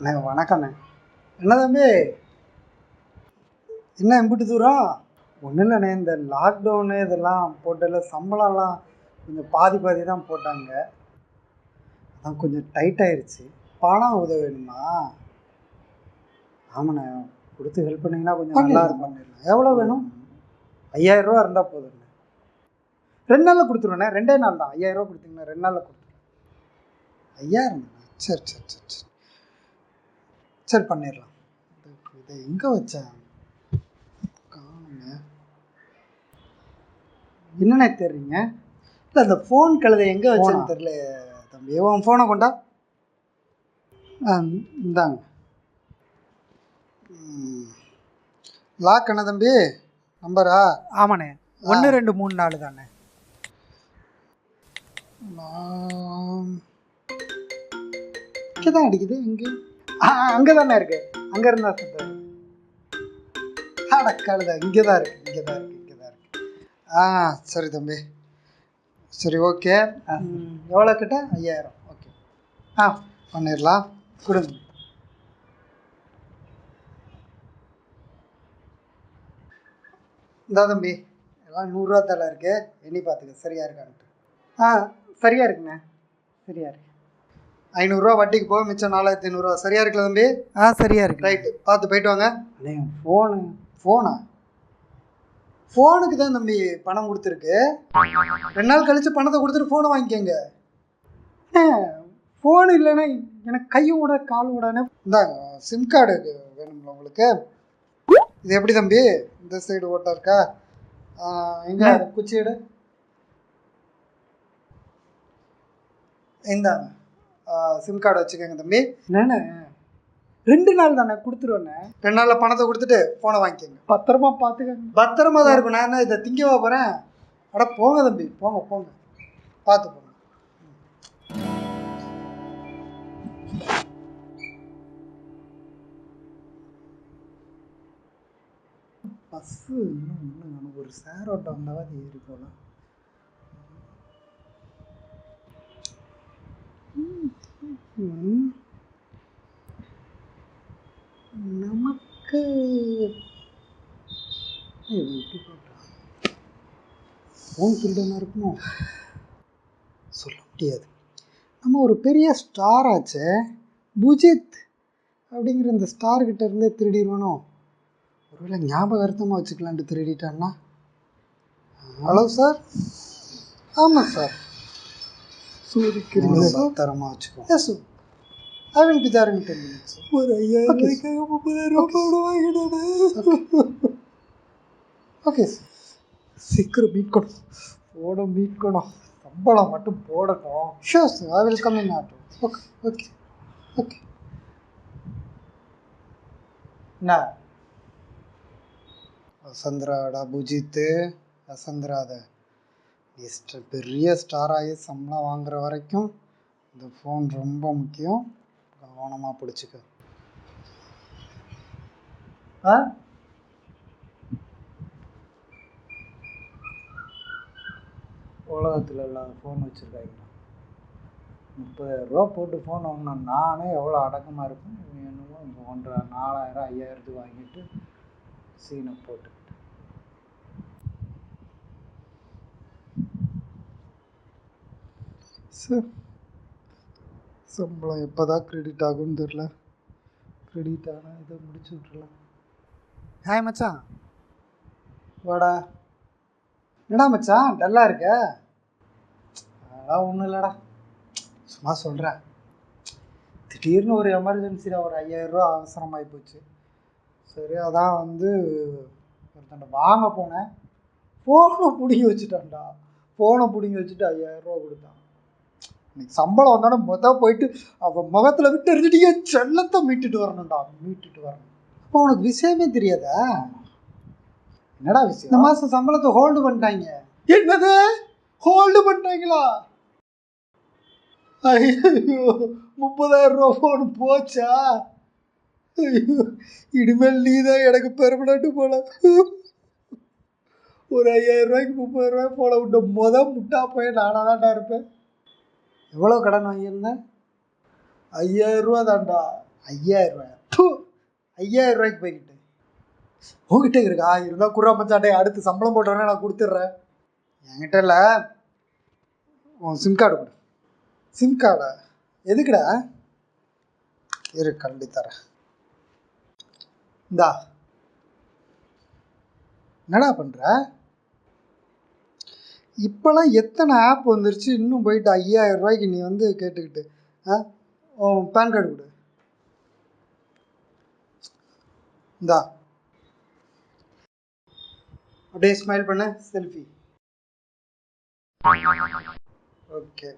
அண்ணே வணக்கண்ணே என்ன தம்பி? என்ன எம்பிட்டு தூரம்? ஒன்றும் இல்லைண்ணே இந்த லாக்டவுனு இதெல்லாம் போட்டதில் சம்பளம்லாம் கொஞ்சம் பாதி பாதி தான் போட்டாங்க. அதான் கொஞ்சம் டைட் ஆயிருச்சு. பணம் உதவி வேணுமா ஆமாண்ணே கொடுத்து ஹெல்ப் பண்ணிங்கன்னா கொஞ்சம் நல்லா பண்ணிடலாம் எவ்வளோ வேணும்? ஐயாயிரம் ரூபா இருந்தால் போதுண்ணே ரெண்டு நாளில் கொடுத்துருவேண்ணே ரெண்டே நாள் தான் ஐயாயிரம் ரூபா கொடுத்தீங்கன்னா ரெண்டு நாளில் கொடுத்துருவேன். ஐயாயிரம் சரி சரி சரி சரி. சரி பண்ணிடலாம் இது- எங்கே வச்சேன்? காணுங்க. என்னண்ணே தெரியுங்க? இல்லை அந்த ஃபோன் கழுதை எங்கே வச்சேன்னு தெரியல தம்பி. உன் ஃபோனை கொண்டா? இந்தாங்க. லாக் என்ன தம்பி? நம்பரா? ஆமாண்ணே. ஒன்று ரெண்டு மூணு நாலு தானே இங்கே தான் அடிக்குது இங்கே அங்கே தானே இருக்கு. அங்கே இருந்தா சுத்தம் அடக்காளுதா இங்கே தான் இருக்கு இங்கே தான் இருக்கு இங்கே தான் இருக்கு. ஆ சரி தம்பி. சரி ஓகே. எவ்வளோ கிட்ட? ஐயாயிரம். ஓகே. ஆ பண்ணிடலாம். கொடுங்க இந்தா தம்பி. எல்லாம் நூறுரூவா தலை இருக்கு. எண்ணி பார்த்துக்க சரியா இருக்கான்ட்டு. ஆ சரியா இருக்குண்ணே. சரியா இருக்கு. ஐநூறுரூவா வட்டிக்கு போக மிச்சம் நாலாயிரத்தி ஐநூறுரூவா சரியா இருக்குல்ல தம்பி? ஆ சரியா இருக்கு. ரைட்டு பார்த்து போயிட்டு வாங்க. ஃபோனு ஃபோனா ஃபோனுக்கு தான் தம்பி பணம் கொடுத்துருக்கு. ரெண்டு நாள் கழிச்சு பணத்தை கொடுத்துட்டு ஃபோனை வாங்கிக்கோங்க. ஃபோன் இல்லைன்னா எனக்கு கையும் விட கால் விடனே இந்தாங்க சிம் கார்டு வேணுங்களா உங்களுக்கு. இது எப்படி தம்பி? இந்த சைடு ஓட்டா இருக்கா? எங்க? குச்சி எடு. இந்தாங்க. சிம் கார்டு வச்சுக்கோங்க தம்பி. என்னண்ணே? ரெண்டு நாள் தானே கொடுத்துருவேண்ணே. ரெண்டு நாளில் பணத்தை கொடுத்துட்டு ஃபோனை வாங்கிக்கோங்க. பத்திரமா பார்த்துக்கங்க. பத்திரமா தான் இருக்கும் நான் என்ன இதை திங்கவா போகிறேன் அட போங்க தம்பி. போங்க போங்க. பார்த்து போங்க. பஸ்ஸு இன்னும் இன்னும் நமக்கு ஒரு சேர் ஓட்டம் வந்தாவது ஏறி போகலாம். நமக்கு ஃபோன் திருடனா இருக்குமோ? சொல்ல முடியாது. நம்ம ஒரு பெரிய ஸ்டார் ஆச்சே புஜித் அப்படிங்கிற இந்த ஸ்டார் கிட்ட இருந்தே திருடிடுவானோ ஒருவேளை ஞாபகார்த்தமாக வச்சுக்கலான்ட்டு திருடிட்டான்னா? ஹலோ சார் ஆமாம் சார் சூரிக்கிறீங்க பத்திரமா வச்சுக்கோ. Yes I will be there in ten minutes ஒரு ஐயாயிரம் முப்பதாயிரம் ரூபாய் வாங்கினானே ஓகே சீக்கிரம் மீட்கணும் போட மீட்கணும் சம்பளம் மட்டும் போடட்டும் sure sir I will come in auto okay okay okay என்ன வசந்தராடா புஜித்து வசந்தராத பெரிய ஸ்டார் ஆகி சம்பளம் வாங்குற வரைக்கும் இந்த ஃபோன் ரொம்ப முக்கியம் கவனமாக பிடிச்சிக்க. ஆ? உலகத்தில் இல்லாத ஃபோன் வச்சுருக்காங்க. முப்பதாயிரம் ரூபா போட்டு ஃபோன் வாங்கினா நானே எவ்வளோ அடக்கமாக இவன் என்னமோ ஒன்றரை நாலாயிரம் ஐயாயிரத்துக்கு வாங்கிட்டு சீனை போட்டுக்கிட்டு. சார் சம்பளம் எப்போ தான் க்ரெடிட் ஆகும்னு தெரில க்ரெடிட் ஆனால் இதை முடிச்சு விட்றலாம் ஹாய் மச்சான். வாடா. என்னடா மச்சான் டல்லாக இருக்க? அதெல்லாம் ஒன்றும் இல்லைடா. சும்மா சொல்கிறேன் திடீர்னு ஒரு எமர்ஜென்சியில் ஒரு ஐயாயிரரூவா அவசரமாகி போச்சு. சரி அதான் வந்து ஒருத்தண்ட வாங்க போனேன். ஃபோனை பிடுங்கி வச்சுட்டான்டா. ஃபோனை பிடுங்கி வச்சுட்டு ஐயாயிரரூவா கொடுத்தான். இன்னைக்கு சம்பளம் வந்தோடனே மொதல் போயிட்டு அவன் முகத்தில் விட்டு எறிஞ்சிட்டு என் செல்லத்தை மீட்டுட்டு வரணும்டா மீட்டுட்டு வரணும். அப்போ உனக்கு விஷயமே தெரியாதா? என்னடா விஷயம்? இந்த மாதம் சம்பளத்தை ஹோல்டு பண்ணிட்டாங்க. என்னது? ஹோல்டு பண்ணிட்டாங்களா? ஐயோ முப்பதாயிரம் ரூபா ஃபோன் போச்சா? ஐயோ இனிமேல் நீ தான் எனக்கு பெர்மனண்ட் போல. ஒரு ஐயாயிரம் ரூபாய்க்கு முப்பது ரூபாய் போல விட்ட முத முட்டா போய் நானாக தான்டா இருப்பேன். எவ்வளோ கடன் வாங்கியிருந்தேன்? ஐயாயிரம் ரூபா தான்டா. ஐயாயிரம் ரூபாய்? தூ ஐயாயிரம் ரூபாய்க்கு போய்கிட்டு உங்ககிட்ட இருக்கா? இருந்தால் குறா மச்சாட்டே அடுத்து சம்பளம் போட்டோன்னே நான் கொடுத்துட்றேன். என்கிட்ட இல்லை. உன் சிம் கார்டு கொடு. சிம் கார்டா எதுக்குடா? இரு கல்வி தரேன். இந்தா. என்னடா பண்ணுற இப்போலாம் எத்தனை ஆப் வந்துருச்சு? இன்னும் போயிட்டு ஐயாயிரம் ரூபாய்க்கு நீ வந்து கேட்டுக்கிட்டு ஆ? பேன் கார்டு கொடு. இந்தா. அப்படியே ஸ்மைல் பண்ண செல்ஃபி ஓகே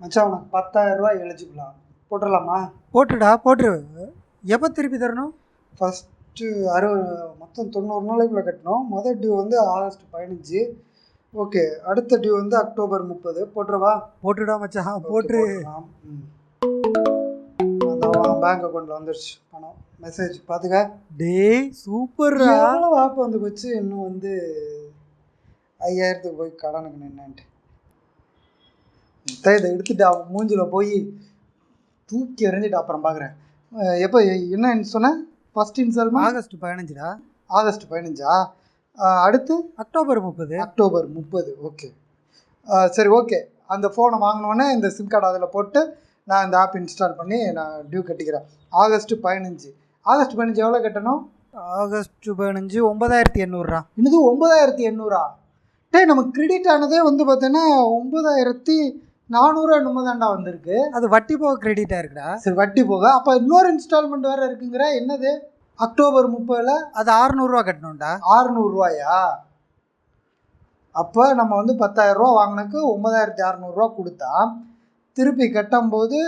மச்சான் உனக்கு பத்தாயிரம் ரூபாய் எலிஜிபிளா போட்டுடலாமா போட்டுடா போட்டுரு. எப்போ திருப்பி தரணும்? ஃபஸ்ட்டு அறுபது மொத்தம் தொண்ணூறு நாளைக்குள்ளே கட்டணும். முதல் டியூ வந்து ஆகஸ்ட் பதினஞ்சு. ஓகே அடுத்த டியூ வந்து அக்டோபர் முப்பது. போட்டுருவா போட்டுடா மச்சான் போட்டுரு. பேங்க் அக்கௌண்ட்டில் வந்துருச்சு பணம். மெசேஜ் பார்த்துக்க டேய் சூப்பர்ரா. எவ்வளோ ஆப் வந்து போச்சு? இன்னும் வந்து ஐயாயிரத்துக்கு போய் கடனுக்கு நின்னுன்ட்டு இதை எடுத்துட்டு அவன் மூஞ்சில் போய் தூக்கி எறிஞ்சிட்டு அப்புறம் பார்க்குறேன் எப்போ என்ன சொன்னேன் ஃபர்ஸ்ட் இன்ஸ்டால்மெண்ட் ஆகஸ்ட் பதினஞ்சுடா? ஆகஸ்ட் பதினஞ்சா? அடுத்து? அக்டோபர் முப்பது. அக்டோபர் முப்பது ஓகே சரி ஓகே அந்த ஃபோனை வாங்கினோன்னே இந்த சிம் கார்டு அதில் போட்டு நான் இந்த ஆப் இன்ஸ்டால் பண்ணி நான் டியூ கட்டிக்கிறேன். ஆகஸ்ட் பதினஞ்சு. ஆகஸ்ட் பதினஞ்சு எவ்வளோ கட்டணும்? ஆகஸ்ட் பதினஞ்சு ஒன்பதாயிரத்தி எண்ணூறுரா இன்னது ஒன்பதாயிரத்தி எண்ணூறா? டேய் நமக்கு கிரெடிட் ஆனதே வந்து பார்த்தீங்கன்னா ஒன்பதாயிரத்தி நானூறு என்னமோ தாண்டா வந்திருக்கு. அது வட்டி போக கிரெடிட்டாக இருக்குடா. சரி வட்டி போக. அப்போ இன்னொரு இன்ஸ்டால்மெண்ட் வேறு இருக்குங்கிற என்னது? அக்டோபர் முப்பதில்? அது அறநூறுவா கட்டணும்டா. ஆறுநூறுவாயா? அப்போ நம்ம வந்து பத்தாயிரம் ரூபா வாங்கினதுக்கு ஒன்பதாயிரத்தி அறநூறுவா கொடுத்தா திருப்பி கட்டும்போது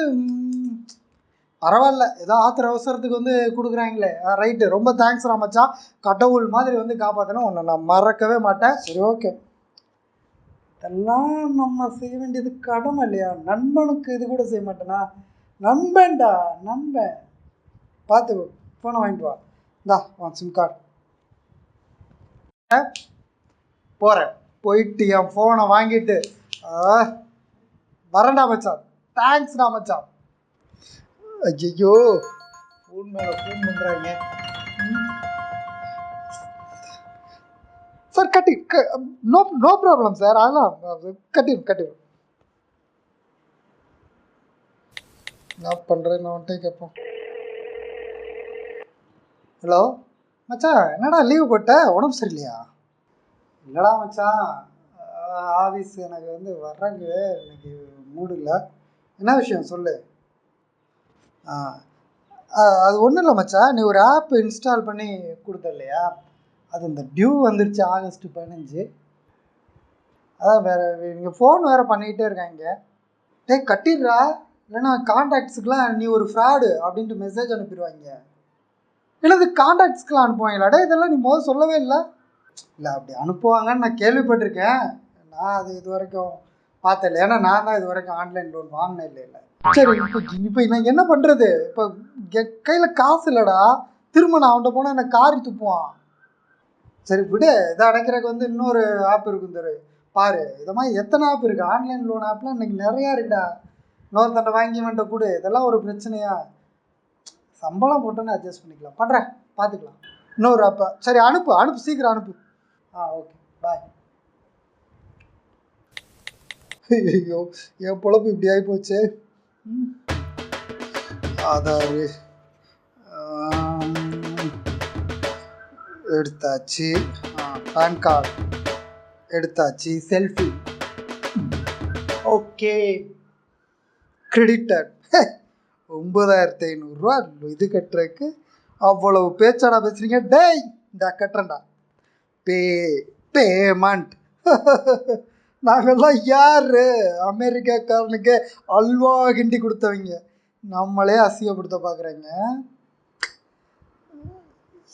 பரவாயில்ல. ஏதோ ஆத்திர அவசரத்துக்கு வந்து கொடுக்குறாங்களே. ரைட்டு ரொம்ப தேங்க்ஸ் மச்சான். கடவுள் மாதிரி வந்து காப்பாற்றணும் உன்னை நான் மறக்கவே மாட்டேன். சரி ஓகே இதெல்லாம் நம்ம செய்ய வேண்டியது கடமை இல்லையா? நண்பனுக்கு இது கூட செய்ய மாட்டேனா? நண்பன்டா நண்பன். பார்த்து ஃபோனை வாங்கிட்டு வா. இந்தா உன் சிம் கார்டு போகிறேன் போயிட்டு என் ஃபோனை வாங்கிட்டு ஆ, வரேன்டா மச்சான். தேங்க்ஸ்டா மச்சான். ஐயோ ஃபோன் மேலே ஃபோன் பண்ணுறாங்க சார் கட்டி நோ நோ ப்ராப்ளம் சார். அதெல்லாம் கட்டிடும் கட்டிடும் நான் பண்ணுறேன் நான் வந்துட்டே கேட்போம் ஹலோ மச்சான் என்னடா லீவு போட்ட? உடம்பு சரியில்லையா? இல்லைடா மச்சான். ஆஃபீஸ் எனக்கு வந்து வர்றாங்க. இன்னைக்கு மூடு இல்லை. என்ன விஷயம் சொல்லு? ஆ, அது ஒன்றும் இல்லை மச்சான். நீ ஒரு ஆப் இன்ஸ்டால் பண்ணி கொடுத்த இல்லையா அது இந்த டியூ வந்துருச்சு ஆகஸ்ட் பதினஞ்சு. அதான் வேறு நீங்கள் ஃபோன் வேறு பண்ணிக்கிட்டே இருக்காங்க. டே கட்டிடுறா. இல்லைன்னா கான்டாக்ட்ஸுக்கெலாம் நீ ஒரு ஃப்ராடு அப்படின்ட்டு மெசேஜ் அனுப்பிடுவாங்க. இல்லை இது கான்டாக்ட்ஸ்க்கெலாம் அனுப்புவாங்களா? டே இதெல்லாம் நீ முதல் சொல்லவே இல்லை. இல்லை அப்படி அனுப்புவாங்கன்னு நான் கேள்விப்பட்டிருக்கேன். நான் அது இது வரைக்கும் பார்த்தல ஏன்னா நான் தான் இது வரைக்கும் ஆன்லைன் லோன் வாங்கினேன் இல்லை இல்லை. சரி இப்போ இப்போ நான் என்ன பண்ணுறது இப்போ கையில் காசு இல்லைடா. திரும்ப நான் அவன்கிட்ட போனால் என்ன காரி துப்புவான்? சரி விடு. இதை அடைக்கிறதுக்கு வந்து இன்னொரு ஆப் இருக்கும் தரு. பாரு. இதை மாதிரி எத்தனை ஆப் இருக்குது ஆன்லைன் லோன் ஆப்லாம் இன்றைக்கி நிறையா இருக்குடா. இன்னொருத்தண்ட வாங்கி வேண்ட கொடு. இதெல்லாம் ஒரு பிரச்சனையா? சம்பளம் போட்டோன்னு அட்ஜஸ்ட் பண்ணிக்கலாம். பண்ணுறேன் பார்த்துக்கலாம் இன்னொரு ஆப்பா சரி அனுப்பு. அனுப்பு. சீக்கிரம் அனுப்பு. ஆ ஓகே பாய் ஐயோ என் பொழப்பு இப்படி ஆகி போச்சு அதான் எடுத்தாச்சு. பேன் கார்டு எடுத்தாச்சு. செல்ஃபி ஓகே கிரெடிட்டட் ஒம்பதாயிரத்தி ஐநூறுரூவா இது கட்டுறதுக்கு அவ்வளவு பேச்சாடா பேசுறீங்க. டேய் இந்த கட்டுறேன்டா. பே பேமெண்ட் நாங்கள்லாம் யாரு? அமெரிக்காக்காரனுக்கு அல்வா கிண்டி கொடுத்தவங்க. நம்மளே அசிங்கப்படுத்த பார்க்குறேங்க.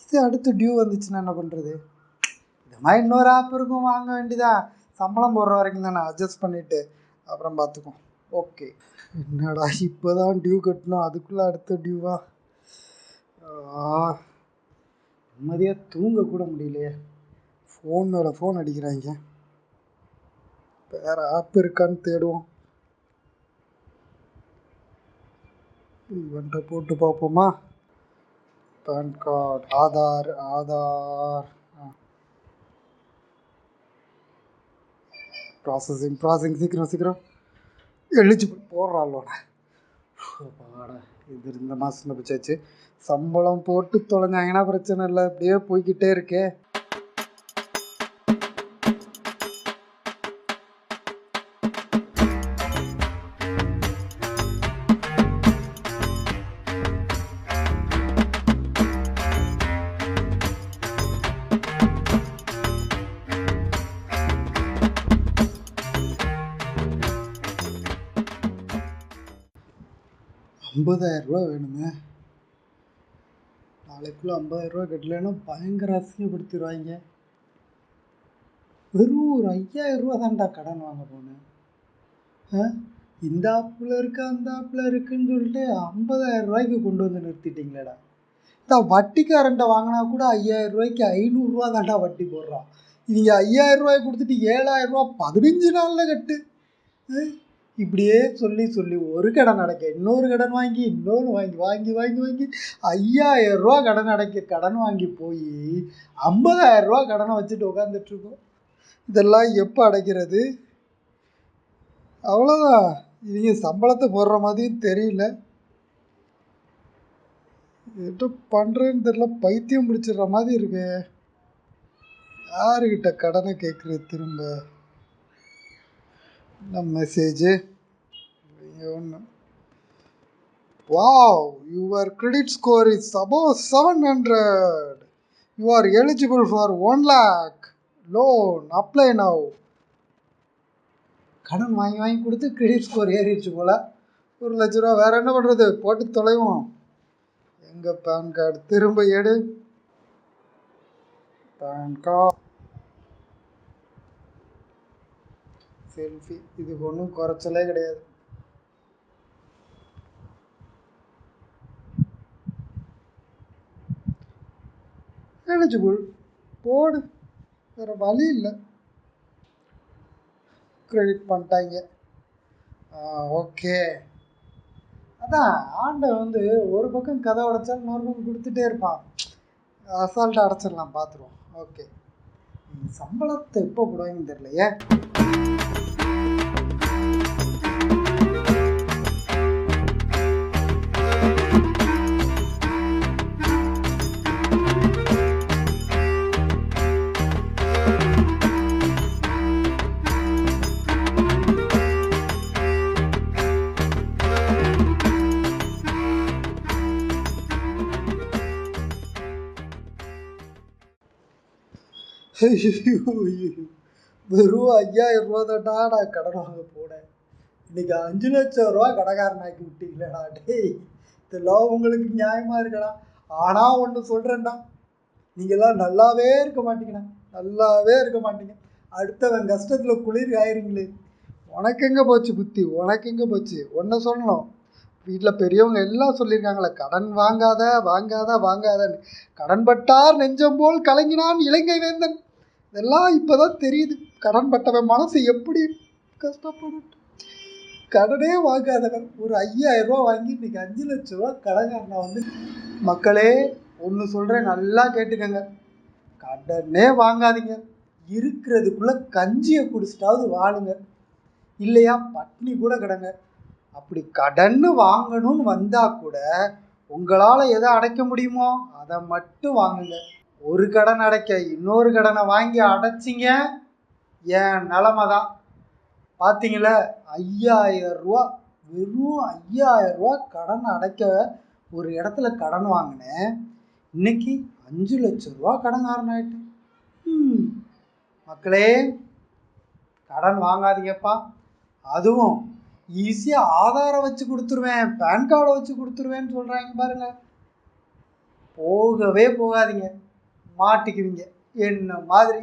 நெக்ஸ்ட்டு அடுத்து டியூ வந்துச்சுன்னா என்ன பண்ணுறது இந்த மாதிரி இன்னொரு ஆப் இருக்கும் வாங்க வேண்டியதா? சம்பளம் போடுற வரைக்கும் தானே அட்ஜஸ்ட் பண்ணிவிட்டு அப்புறம் பார்த்துக்குவோம். ஓகே என்னடா இப்போ தான் டியூ கட்டணும் அதுக்குள்ளே அடுத்த டியூவா நிம்மதியாக தூங்கக்கூட முடியலையே. ஃபோன் மேலே ஃபோன் அடிக்கிறாங்க. வேறு ஆப் இருக்கான்னு தேடுவோம். இவன்ட்ட போட்டு பார்ப்போமா? PAN card Aadhaar Aadhaar. Processing processing சீக்கிரம் சீக்கிரம். எலிஜிபிள் போடுறாளோட. இது இந்த மாதம் பிடிச்சாச்சு சம்பளம் போட்டு தொலைஞ்சாங்கன்னா பிரச்சனை இல்லை. அப்படியே போய்கிட்டே இருக்கே. ஐம்பதாயிரம் வேணுங்க. வேணுமே நாளைக்குள்ளே ஐம்பதாயிரரூபா கட்டலைன்னா பயங்கர அசிங்கப்படுத்திடுவாங்க வெறும் ஒரு ஐயாயிரம் தான்டா கடன் வாங்க போனேன். ஆ? இந்த ஆப்பில் இருக்கு அந்த ஆப்பில் இருக்குன்னு சொல்லிட்டு ஐம்பதாயிரம் ரூபாய்க்கு கொண்டு வந்து நிறுத்திட்டீங்களேடா. இந்த வட்டிக்காரன்ட்ட வாங்கினா கூட ஐயாயிரம் ரூபாய்க்கு ஐநூறுரூவா தான்டா வட்டி போடுறான். நீங்கள் ஐயாயிரம் ரூபாய் கொடுத்துட்டு ஏழாயிரம் ரூபா பதினஞ்சு நாளில் கட்டு. ஆ? இப்படியே சொல்லி சொல்லி ஒரு கடன் அடைக்க இன்னொரு கடன் வாங்கி இன்னொன்று வாங்கி வாங்கி வாங்கி வாங்கி ஐயாயிரம் ரூபா கடன் அடைக்க கடன் வாங்கி போய் ஐம்பதாயிரம் ரூபா கடனை வச்சுட்டு உட்காந்துட்ருக்கோம் இதெல்லாம் எப்போ அடைக்கிறது? அவ்வளோதான் இவங்க சம்பளத்தை போடுற மாதிரியும் தெரியல. என்ன பண்ணுறேன்னு தெரியல. பைத்தியம் பிடிச்சிடுற மாதிரி இருக்கு. யாருக்கிட்ட கடனை கேட்குறது திரும்ப? என்ன மெசேஜு ஒன்று wow your credit score is above seven hundred you are eligible for one lakh loan apply now கடன் வாங்கி வாங்கி கொடுத்து கிரெடிட் ஸ்கோர் ஏறிடுச்சு போல். ஒரு லட்ச ரூபா வேறு என்ன பண்ணுறது போட்டு தொலைவோம். எங்கள் பேன் கார்டு திரும்ப எடு. பேன் கார்டு செல்ஃபி இதுக்கு ஒன்றும் குறைச்சலே கிடையாது. எலிஜிபிள் போடு. வேறு வழி இல்லை. கிரெடிட் பண்ணிட்டாங்க. ஓகே. அதான் ஆண்டை வந்து ஒரு பக்கம் கதை உடைச்சாலும் இன்னொரு பக்கம் கொடுத்துட்டே இருப்பான். அசால்ட்டாக அடைச்சிடலாம் பார்த்துருவோம் ஓகே. சம்பளத்தை எப்போ போடுவாங்கன்னு தெரியலையே? வெறும் ஐயாயிரம் ரூபா தான்டா நான் கடன் வாங்க போனேன். இன்னைக்கு அஞ்சு லட்சம் ரூபா கடைக்காரனாக்கி விட்டீங்களேடா டேய். இதெல்லாம் உங்களுக்கு நியாயமாக இருக்கடா. ஆனால் ஒன்று சொல்கிறேன்டா நீங்கள்லாம் நல்லாவே இருக்க மாட்டீங்கண்ணா நல்லாவே இருக்க மாட்டீங்க. அடுத்தவன் கஷ்டத்தில் குளிர் ஆயிருங்களே உனக்கு எங்கே போச்சு புத்தி? உனக்கு எங்கே போச்சு? ஒன்றை சொல்லணும். வீட்டில் பெரியவங்க எல்லாம் சொல்லியிருக்காங்களே கடன் வாங்காத வாங்காத வாங்காதன்னு. கடன்பட்டார் நெஞ்சம் போல் கலங்கினான் இலங்கை வேந்தன். இதெல்லாம் இப்போ தான் தெரியுது. கடன் பட்டவன் மனசு எப்படி கஷ்டப்படும். கடனே வாங்காதவன். ஒரு ஐயாயிரம் ரூபா வாங்கி இன்றைக்கி அஞ்சு லட்ச ரூபா கடங்காரனை வந்து மக்களே ஒன்று சொல்கிறேன் நல்லா கேட்டுக்கங்க. கடனே வாங்காதீங்க. இருக்கிறதுக்குள்ளே கஞ்சியை குடிச்சிட்டாவது வாழுங்க. இல்லையா பட்னி கூட கிடங்க. அப்படி கடன்னு வாங்கணும்னு வந்தால் கூட உங்களால் எதை அடைக்க முடியுமோ அதை மட்டும் வாங்குங்க. ஒரு கடன் அடைக்க இன்னொரு கடனை வாங்கி அடைச்சிங்க. என் நிலமை தான் பார்த்தீங்களா ஐயாயிரரூவா வெறும் ஐயாயிரரூவா கடன் அடைக்க ஒரு இடத்துல கடன் வாங்கினேன். இன்னைக்கு அஞ்சு லட்சம் ரூபா கடன்காரன் ஆயிட்டேன். மக்களே கடன் வாங்காதீங்கப்பா. அதுவும் ஈஸியாக ஆதாரம் வச்சு கொடுத்துருவேன் பேன் கார்டை வச்சு கொடுத்துருவேன்னு சொல்கிறாங்க பாருங்கள் போகவே போகாதீங்க. மாட்டிக்குவீங்க. என்ன மாதிரி?